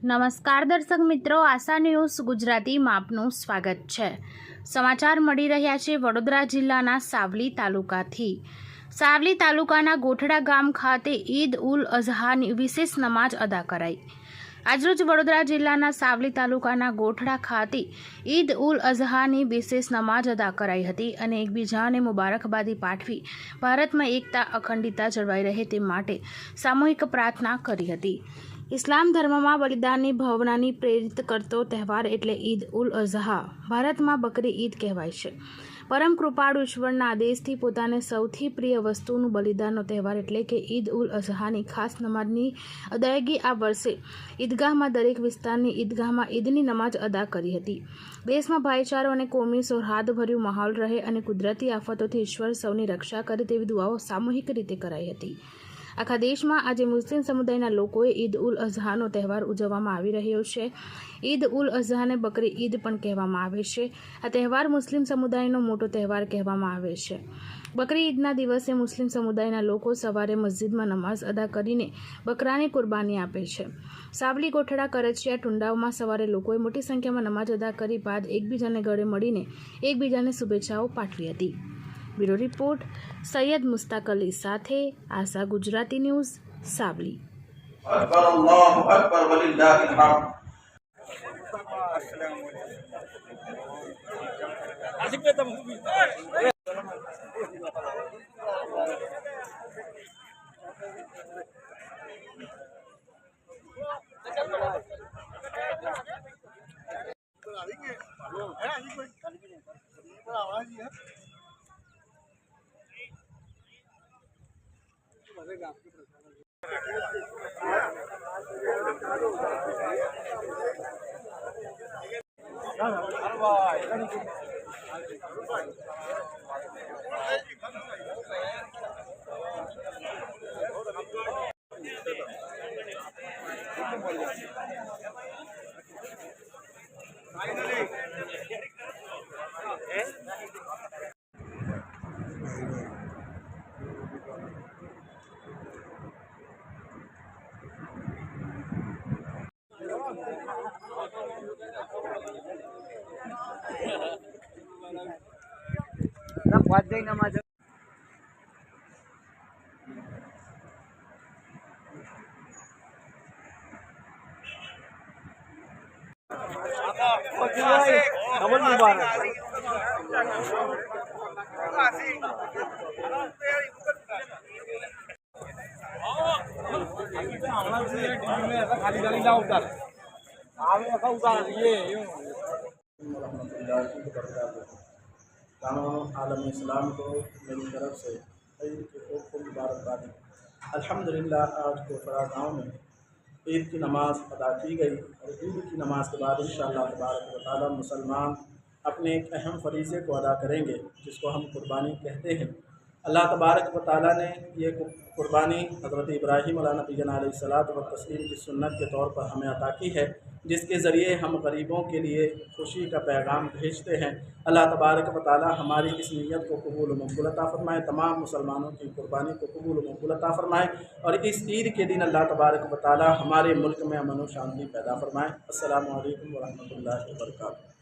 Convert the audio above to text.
નમસ્કાર દર્શક મિત્રો, આશા ન્યૂઝ ગુજરાતીમાં આપનું સ્વાગત છે. સમાચાર મળી રહ્યા છે વડોદરા જિલ્લાના સાવલી તાલુકાથી. સાવલી તાલુકાના ગોઠડા ગામ ખાતે ઈદ ઉલ અઝહાની વિશેષ નમાજ અદા કરાઈ. આજરોજ વડોદરા જિલ્લાના સાવલી તાલુકાના ગોઠડા ખાતે ઈદ ઉલ અઝહાની વિશેષ નમાજ અદા કરાઈ હતી અને એકબીજાને મુબારકબાદી પાઠવી ભારતમાં એકતા અખંડિતતા જળવાઈ રહે તે માટે સામૂહિક પ્રાર્થના કરી હતી. ઇસ્લામ ધર્મમાં બલિદાનની ભાવનાની પ્રેરિત કરતો તહેવાર એટલે ઈદ ઉલ અઝહા. ભારતમાં બકરી ઈદ કહેવાય છે. પરમ કૃપાળુ ઈશ્વરના આદેશથી પોતાને સૌથી પ્રિય વસ્તુનું બલિદાનનો તહેવાર એટલે કે ઈદ ઉલ અઝહાની ખાસ નમાજની અદાયગી આ વર્ષે ઈદગાહમાં દરેક વિસ્તારની ઈદગાહમાં ઈદની નમાજ અદા કરી હતી. દેશમાં ભાઈચારો અને કોમી સૌહાર્દભર્યું માહોલ રહે અને કુદરતી આફતોથી ઈશ્વર સૌની રક્ષા કરે તેવી દુઆઓ સામૂહિક રીતે કરાઈ હતી. આખા દેશમાં આજે મુસ્લિમ સમુદાયના લોકોએ ઈદ ઉલ અઝહાનો તહેવાર ઉજવવામાં આવી રહ્યો છે. ઈદ ઉલ અઝહાને બકરી ઈદ પણ કહેવામાં આવે છે. આ તહેવાર મુસ્લિમ સમુદાયનો મોટો તહેવાર કહેવામાં આવે છે. બકરી ઈદના દિવસે મુસ્લિમ સમુદાયના લોકો સવારે મસ્જિદમાં નમાઝ અદા કરીને બકરાની કુરબાની આપે છે. સાવલી ગોઠડા, કરચિયા, ટુંડાઓમાં સવારે લોકોએ મોટી સંખ્યામાં નમાજ અદા કરી બાદ એકબીજાને ગળે મળીને એકબીજાને શુભેચ્છાઓ પાઠવી હતી. બ્યુરો રિપોર્ટ સૈયદ મુસ્તાક અલી સાથે આશા ગુજરાતી ન્યૂઝ સાવલી あの場合。સ્વાધ્યાય નમાજ ખબર મુબારક ખાલી ખાલી ના ઉતાર આવે ઉતાર એ تمام عالم اسلام کو میری طرف سے عید کی خوب خوب مبارکباد الحمد للہ آج کو فرا گاؤں میں عید کی نماز ادا کی گئی اور عید کی نماز کے بعد انشاءاللہ تبارک و تعالی مسلمان اپنے ایک اہم فریضے کو ادا کریں گے، جس کو ہم قربانی کہتے ہیں۔ اللہ تبارک و تعالیٰ نے یہ قربانی حضرت ابراہیم علیہ نبی علیہ صلاحت و تسلیم کی سنت کے طور پر ہمیں عطا کی ہے، جس کے ذریعے ہم غریبوں کے لیے خوشی کا پیغام بھیجتے ہیں۔ اللہ تبارک و تعالیٰ ہماری اس نیت کو قبول و مقبول عطا فرمائے، تمام مسلمانوں کی قربانی کو قبول و مقبول عطا فرمائے اور اس عید کے دن اللہ تبارک و تعالیٰ ہمارے ملک میں امن و شانتی پیدا فرمائے۔ السلام علیکم ورحمۃ اللہ وبرکاتہ۔